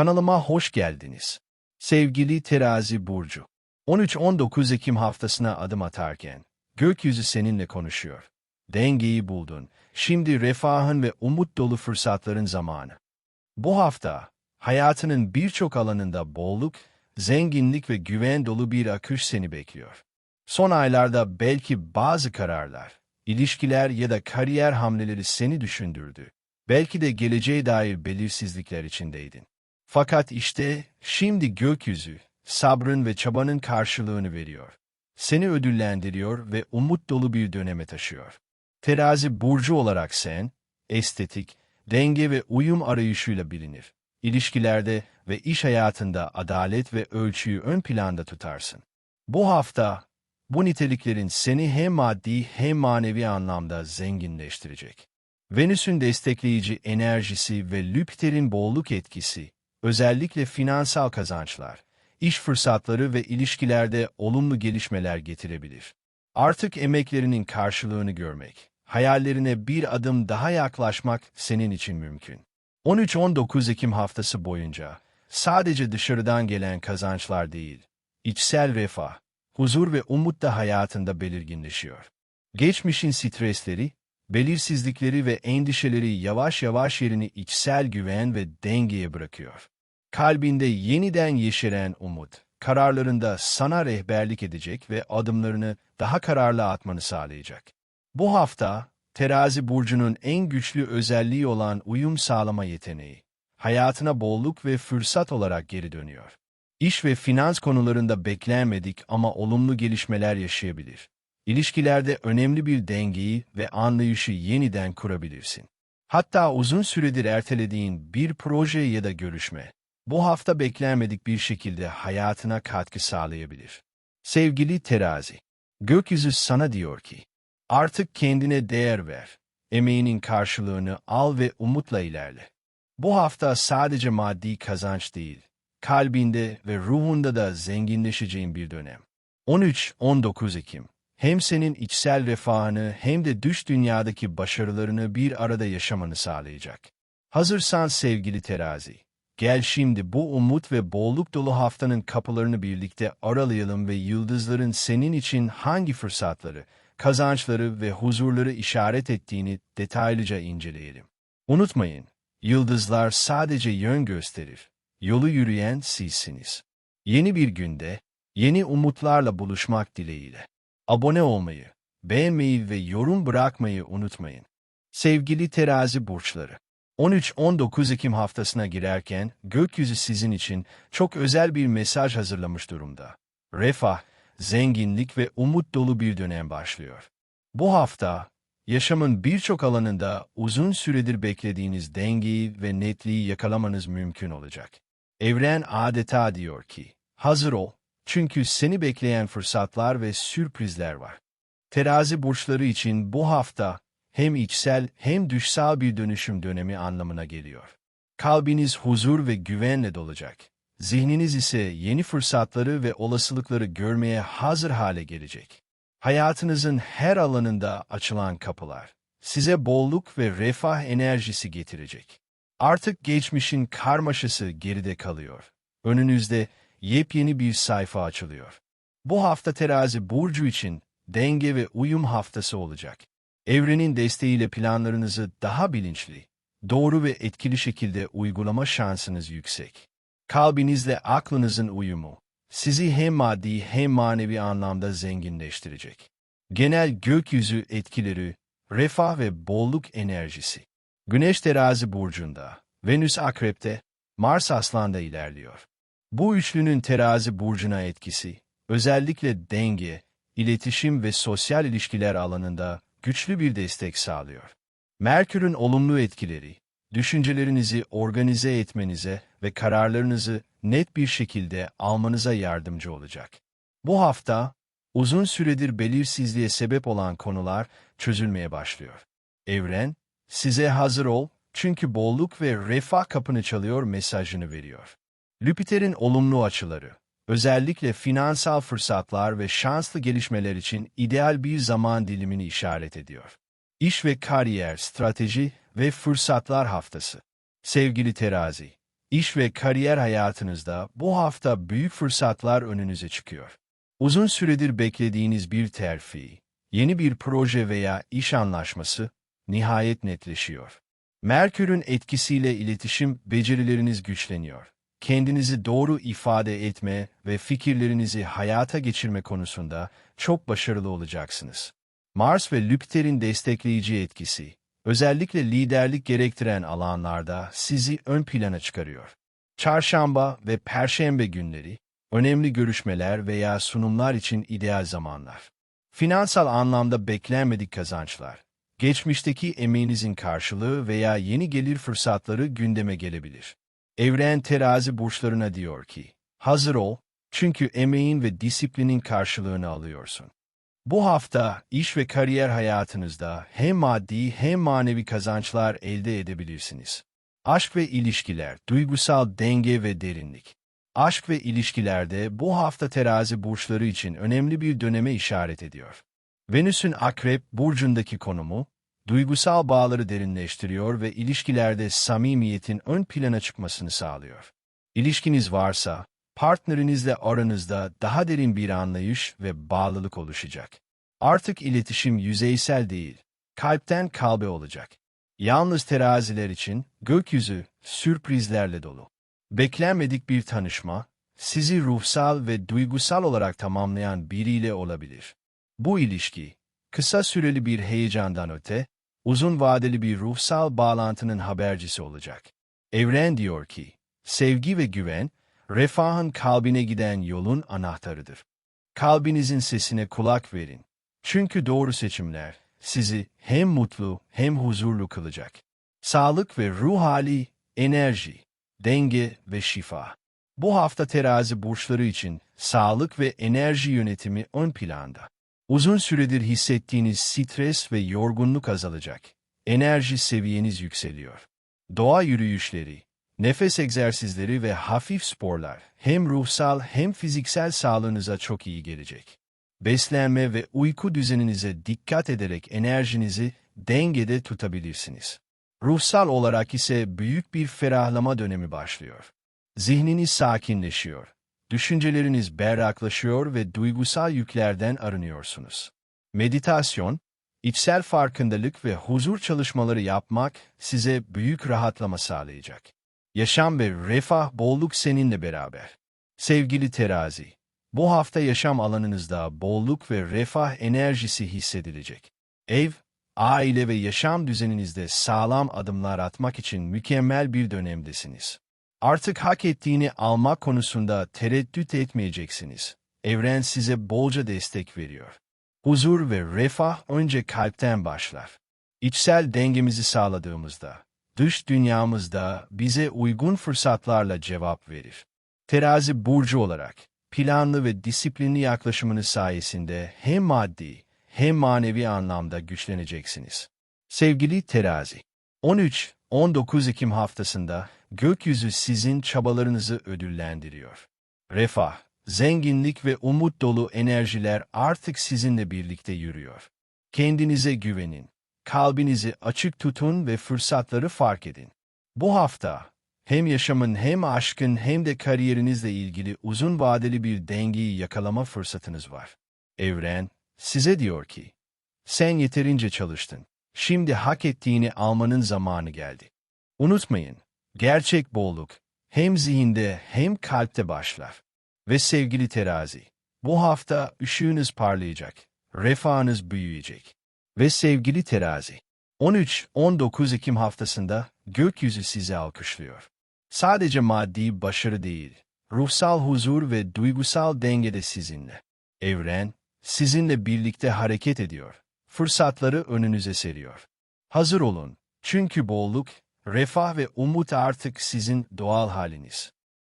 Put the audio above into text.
Kanalıma hoş geldiniz. Sevgili Terazi Burcu. 13-19 Ekim haftasına adım atarken, gökyüzü seninle konuşuyor. Dengeyi buldun. Şimdi refahın ve umut dolu fırsatların zamanı. Bu hafta, hayatının birçok alanında bolluk, zenginlik ve güven dolu bir akış seni bekliyor. Son aylarda belki bazı kararlar, ilişkiler ya da kariyer hamleleri seni düşündürdü. Belki de geleceğe dair belirsizlikler içindeydin. Fakat işte şimdi gökyüzü, sabrın ve çabanın karşılığını veriyor. Seni ödüllendiriyor ve umut dolu bir döneme taşıyor. Terazi burcu olarak sen, estetik, denge ve uyum arayışıyla bilinir. İlişkilerde ve iş hayatında adalet ve ölçüyü ön planda tutarsın. Bu hafta, bu niteliklerin seni hem maddi hem manevi anlamda zenginleştirecek. Venüs'ün destekleyici enerjisi ve Lüpiter'in bolluk etkisi, özellikle finansal kazançlar, iş fırsatları ve ilişkilerde olumlu gelişmeler getirebilir. Artık emeklerinin karşılığını görmek, hayallerine bir adım daha yaklaşmak senin için mümkün. 13-19 Ekim haftası boyunca sadece dışarıdan gelen kazançlar değil, içsel refah, huzur ve umut da hayatında belirginleşiyor. Geçmişin stresleri, belirsizlikleri ve endişeleri yavaş yavaş yerini içsel güven ve dengeye bırakıyor. Kalbinde yeniden yeşeren umut, kararlarında sana rehberlik edecek ve adımlarını daha kararlı atmanı sağlayacak. Bu hafta, terazi burcunun en güçlü özelliği olan uyum sağlama yeteneği, hayatına bolluk ve fırsat olarak geri dönüyor. İş ve finans konularında beklenmedik ama olumlu gelişmeler yaşayabilir. İlişkilerde önemli bir dengeyi ve anlayışı yeniden kurabilirsin. Hatta uzun süredir ertelediğin bir proje ya da görüşme, bu hafta beklenmedik bir şekilde hayatına katkı sağlayabilir. Sevgili terazi, gökyüzü sana diyor ki, artık kendine değer ver, emeğinin karşılığını al ve umutla ilerle. Bu hafta sadece maddi kazanç değil, kalbinde ve ruhunda da zenginleşeceğin bir dönem. 13-19 Ekim hem senin içsel refahını hem de düş dünyadaki başarılarını bir arada yaşamanı sağlayacak. Hazırsan sevgili terazi, gel şimdi bu umut ve bolluk dolu haftanın kapılarını birlikte aralayalım ve yıldızların senin için hangi fırsatları, kazançları ve huzurları işaret ettiğini detaylıca inceleyelim. Unutmayın, yıldızlar sadece yön gösterir, yolu yürüyen sizsiniz. Yeni bir günde, yeni umutlarla buluşmak dileğiyle. Abone olmayı, beğenmeyi ve yorum bırakmayı unutmayın. Sevgili terazi burçları, 13-19 Ekim haftasına girerken gökyüzü sizin için çok özel bir mesaj hazırlamış durumda. Refah, zenginlik ve umut dolu bir dönem başlıyor. Bu hafta, yaşamın birçok alanında uzun süredir beklediğiniz dengeyi ve netliği yakalamanız mümkün olacak. Evren adeta diyor ki, hazır ol, çünkü seni bekleyen fırsatlar ve sürprizler var. Terazi burçları için bu hafta hem içsel hem dışsal bir dönüşüm dönemi anlamına geliyor. Kalbiniz huzur ve güvenle dolacak. Zihniniz ise yeni fırsatları ve olasılıkları görmeye hazır hale gelecek. Hayatınızın her alanında açılan kapılar size bolluk ve refah enerjisi getirecek. Artık geçmişin karmaşası geride kalıyor. Önünüzde yepyeni bir sayfa açılıyor. Bu hafta terazi burcu için denge ve uyum haftası olacak. Evrenin desteğiyle planlarınızı daha bilinçli, doğru ve etkili şekilde uygulama şansınız yüksek. Kalbinizle aklınızın uyumu, sizi hem maddi hem manevi anlamda zenginleştirecek. Genel gökyüzü etkileri, refah ve bolluk enerjisi. Güneş terazi burcunda, Venüs akrepte, Mars aslanda ilerliyor. Bu üçlünün terazi burcuna etkisi, özellikle denge, iletişim ve sosyal ilişkiler alanında güçlü bir destek sağlıyor. Merkür'ün olumlu etkileri, düşüncelerinizi organize etmenize ve kararlarınızı net bir şekilde almanıza yardımcı olacak. Bu hafta, uzun süredir belirsizliğe sebep olan konular çözülmeye başlıyor. Evren, size hazır ol çünkü bolluk ve refah kapını çalıyor mesajını veriyor. Lüpiter'in olumlu açıları, özellikle finansal fırsatlar ve şanslı gelişmeler için ideal bir zaman dilimini işaret ediyor. İş ve kariyer, strateji ve fırsatlar haftası. Sevgili terazi, İş ve kariyer hayatınızda bu hafta büyük fırsatlar önünüze çıkıyor. Uzun süredir beklediğiniz bir terfi, yeni bir proje veya iş anlaşması nihayet netleşiyor. Merkür'ün etkisiyle iletişim becerileriniz güçleniyor. Kendinizi doğru ifade etme ve fikirlerinizi hayata geçirme konusunda çok başarılı olacaksınız. Mars ve Lüpiter'in destekleyici etkisi, özellikle liderlik gerektiren alanlarda sizi ön plana çıkarıyor. Çarşamba ve Perşembe günleri, önemli görüşmeler veya sunumlar için ideal zamanlar. Finansal anlamda beklenmedik kazançlar, geçmişteki emeğinizin karşılığı veya yeni gelir fırsatları gündeme gelebilir. Evren terazi burçlarına diyor ki, hazır ol, çünkü emeğin ve disiplinin karşılığını alıyorsun. Bu hafta iş ve kariyer hayatınızda hem maddi hem manevi kazançlar elde edebilirsiniz. Aşk ve ilişkiler, duygusal denge ve derinlik. Aşk ve ilişkilerde bu hafta terazi burçları için önemli bir döneme işaret ediyor. Venüs'ün akrep burcundaki konumu, duygusal bağları derinleştiriyor ve ilişkilerde samimiyetin ön plana çıkmasını sağlıyor. İlişkiniz varsa, partnerinizle aranızda daha derin bir anlayış ve bağlılık oluşacak. Artık iletişim yüzeysel değil, kalpten kalbe olacak. Yalnız teraziler için gökyüzü sürprizlerle dolu. Beklenmedik bir tanışma, sizi ruhsal ve duygusal olarak tamamlayan biriyle olabilir. Bu ilişki, kısa süreli bir heyecandan öte, uzun vadeli bir ruhsal bağlantının habercisi olacak. Evren diyor ki, sevgi ve güven, refahın kalbine giden yolun anahtarıdır. Kalbinizin sesine kulak verin. Çünkü doğru seçimler sizi hem mutlu hem huzurlu kılacak. Sağlık ve ruh hali, enerji, denge ve şifa. Bu hafta terazi burçları için sağlık ve enerji yönetimi ön planda. Uzun süredir hissettiğiniz stres ve yorgunluk azalacak. Enerji seviyeniz yükseliyor. Doğa yürüyüşleri, nefes egzersizleri ve hafif sporlar hem ruhsal hem fiziksel sağlığınıza çok iyi gelecek. Beslenme ve uyku düzeninize dikkat ederek enerjinizi dengede tutabilirsiniz. Ruhsal olarak ise büyük bir ferahlama dönemi başlıyor. Zihniniz sakinleşiyor düşünceleriniz berraklaşıyor ve duygusal yüklerden arınıyorsunuz. Meditasyon, içsel farkındalık ve huzur çalışmaları yapmak size büyük rahatlama sağlayacak. Yaşam ve refah bolluk seninle beraber. Sevgili terazi, bu hafta yaşam alanınızda bolluk ve refah enerjisi hissedilecek. Ev, aile ve yaşam düzeninizde sağlam adımlar atmak için mükemmel bir dönemdesiniz. Artık hak ettiğini almak konusunda tereddüt etmeyeceksiniz. Evren size bolca destek veriyor. Huzur ve refah önce kalpten başlar. İçsel dengemizi sağladığımızda, dış dünyamızda bize uygun fırsatlarla cevap verir. Terazi burcu olarak, planlı ve disiplinli yaklaşımınız sayesinde hem maddi hem manevi anlamda güçleneceksiniz. Sevgili terazi, 13-19 Ekim haftasında gökyüzü sizin çabalarınızı ödüllendiriyor. Refah, zenginlik ve umut dolu enerjiler artık sizinle birlikte yürüyor. Kendinize güvenin, kalbinizi açık tutun ve fırsatları fark edin. Bu hafta, hem yaşamın hem aşkın hem de kariyerinizle ilgili uzun vadeli bir dengeyi yakalama fırsatınız var. Evren, size diyor ki, sen yeterince çalıştın. Şimdi hak ettiğini almanın zamanı geldi. Unutmayın, Gerçek bolluk hem zihinde hem kalpte başlar. Ve sevgili terazi, bu hafta ışığınız parlayacak, refahınız büyüyecek. Ve sevgili terazi, 13-19 Ekim haftasında gökyüzü sizi alkışlıyor. Sadece maddi başarı değil, ruhsal huzur ve duygusal denge de sizinle. Evren, sizinle birlikte hareket ediyor. Fırsatları önünüze seriyor. Hazır olun, çünkü bolluk Refah ve umut artık sizin doğal haliniz.